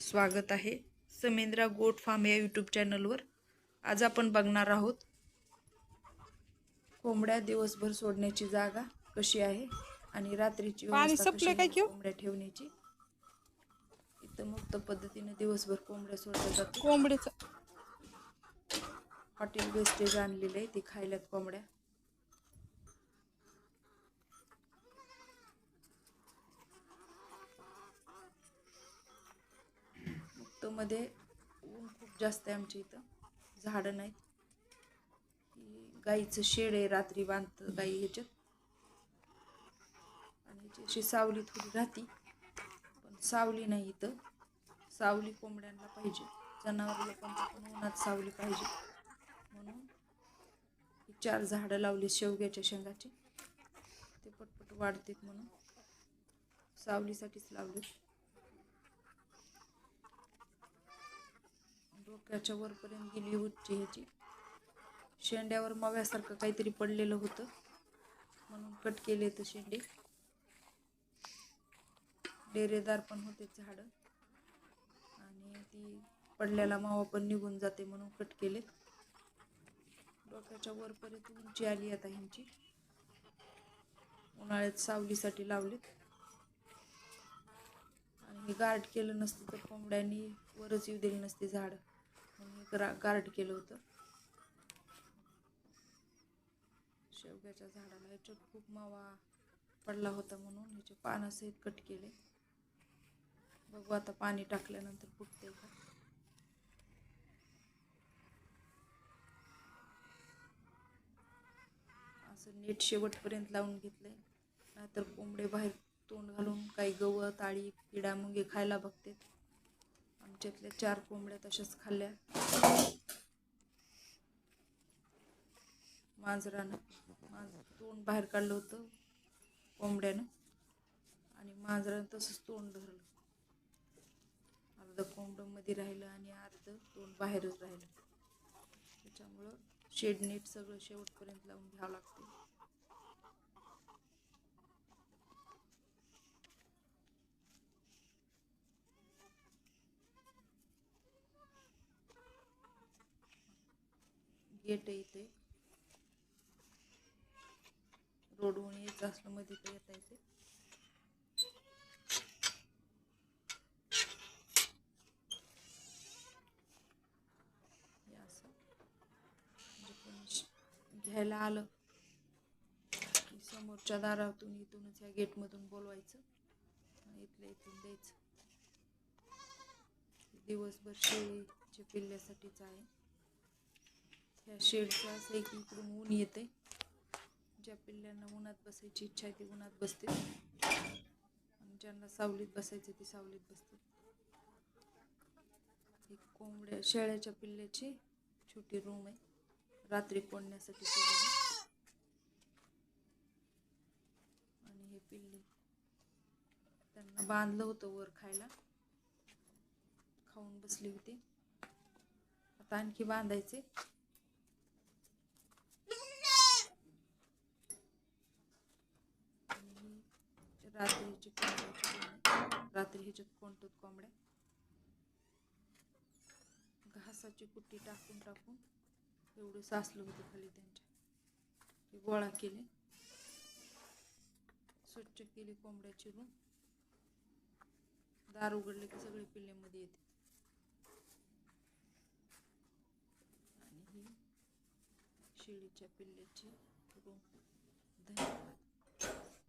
स्वागत आहे समेंद्रा goat farm या यूट्यूब चॅनलवर आज आपण बघणार आहोत कोंबड्या दिवसभर सोडण्याची जागा कशी आहे आणि रात्रीची? कोंबड्या ठेवण्याची. इथं मुक्त पद्धतीने दिवसभर कोंबड्या सोडल्या जातात. कोंबडीचं. हॉटेल वेस्टेज आणलेलं आहे ते खायल्यात कोंबड्या. मुक्तमध्ये ऊन खूप जास्त आहे आमच्या इथं. झाडं नाहीत. गाईचं शेड आहे रात्री बांधतं गाई ह्याच्यात. आणि ह्याची अशी सावली थोडी राहती पण सावली नाही इथं. सावली कोंबड्यांना पाहिजे. जनावर लोकांना पण उन्हात सावली पाहिजे. म्हणून ही चार झाडं लावली शेवग्याच्या शेंगाची. ते पटपट वाढतात म्हणून सावलीसाठीच लावली. डोक्याच्या वरपर्यंत गेली उच्ची ह्याची. शेंड्यावर मव्यासारखं काहीतरी पडलेलं होतं. म्हणून कट केले तर शेंडे. डेरेदार पण होते झाडं. आणि ती पडलेला मावा पण निघून जाते म्हणून कट केले डोक्याच्या वरपर्यंत उंची आली आता ह्यांची. उन्हाळ्यात सावलीसाठी लावलेत. आणि हे गार्ड केलं नसतं तर कोंबड्यांनी वरच येऊ दिली नसते झाडं. हे गार्ड केलं होतं. शेवग्याच्या झाडाला ह्याच्यात खूप मावा पडला होता म्हणून ह्याचे पानासहित कट केले. बघू आता पाणी टाकल्यानंतर फुटते का? असं नीट शेवटपर्यंत लावून घेतलंय. नाहीतर कोंबडे बाहेर तोंड घालून काही गवत आळी किडा मुंगे खायला बघते आमच्यातल्या चार कोंबड्या तशाच खाल्ल्या. मांजरानं मांजर तोंड बाहेर काढलं होतं कोंबड्यानं आणि मांजरानं तसंच तोंड धरलं. अर्ध कोंबडं मध्ये राहिलं आणि अर्ध तोंड बाहेरच राहिलं. त्याच्यामुळं शेड नीट सगळं शेवटपर्यंत लावून घ्यावं लागते. गेट इथे. रोडवरून यायचं असलं मध्ये इथे येता येते. म्हणजे घ्यायला आलं की समोरच्या दारातून इथूनच ह्या गेटमधून बोलवायचं. आणि इथल्या इथून द्यायचं. दिवसभर शेळीच्या पिल्ल्यासाठीच आहे. ह्या शेडचं असं एक इकडून ऊन येते ज्या पिल्ल्यांना उन्हात बसायची इच्छा आहे ती उन्हात बसते. आणि ज्यांना सावलीत बसायचं ती सावलीत बसते एक कोंबड्या शेळ्याच्या पिल्ल्याची छोटी रूम आहे. रात्री कोंडण्यासाठी आणि हे पिल्ले त्यांना बांधलं होतं वर खायला. खाऊन बसली होती. आता आणखी बांधायचे आणि रात्री रात्रीची रात्री ह्याच्यात कोणतं कोंबड्या? घासाची कुट्टी टाकून टाकून एवढं साचलं होतं खाली त्यांच्या. ते गोळा केले. स्वच्छ केली कोंबड्याची रूम दार उघडले की सगळे पिल्ल्यामध्ये येते. आणि ही शेळीच्या पिल्ल्याची रूम धन्यवाद.